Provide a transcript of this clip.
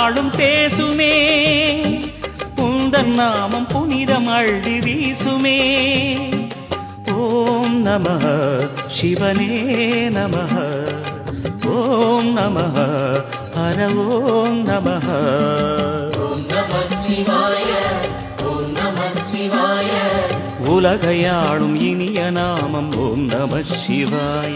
நாளும் பேசுமே. உந்தன் நாமம் புனிதம் அள்ளி வீசுமே. ஓம் நம சிவனே நம. ஓம் நம ஹர ஓம் நம. உலகையாளும் இனிய நாமம். ஓம் நம சிவாய.